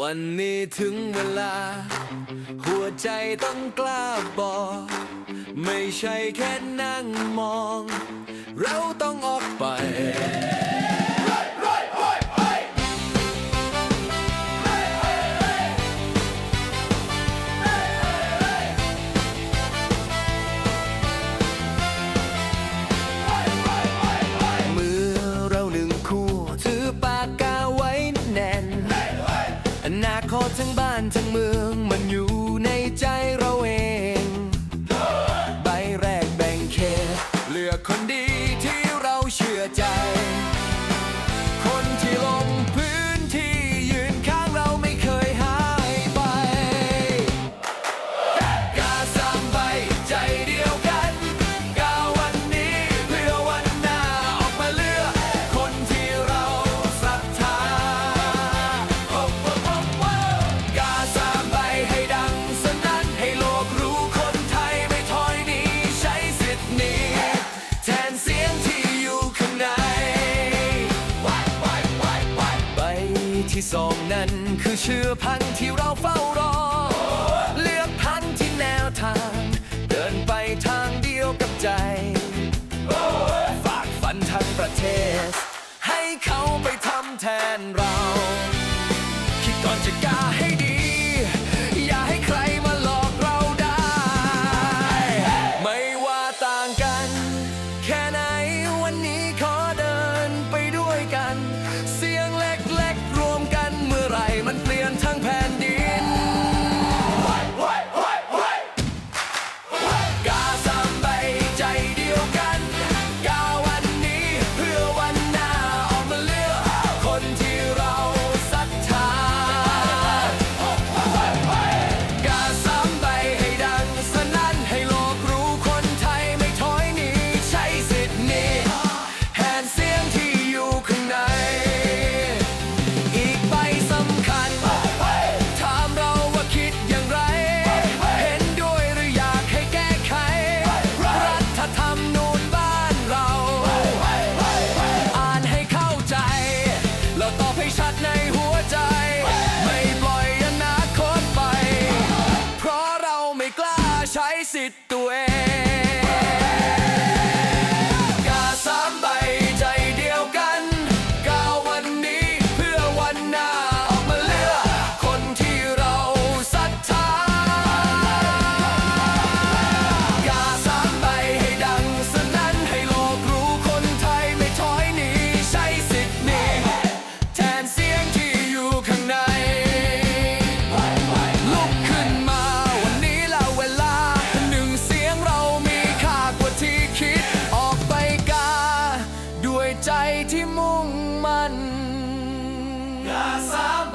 วันนี้ถึงเวลา หัวใจต้องกล้าบอก ไม่ใช่แค่นั่งมอง เราต้องออกไป ที่สองนั้น คือเชื้อพันธุ์ที่เราเฝ้ารอ เลือกพันธุ์ที่แนวทาง เดินไปทางเดียวกับใจ ฝากฝันทั้งประเทศ ให้เขาไปทำแทนเรา คิดก่อนจะก้า ใจที่มุ่งมั่นอย่าสาม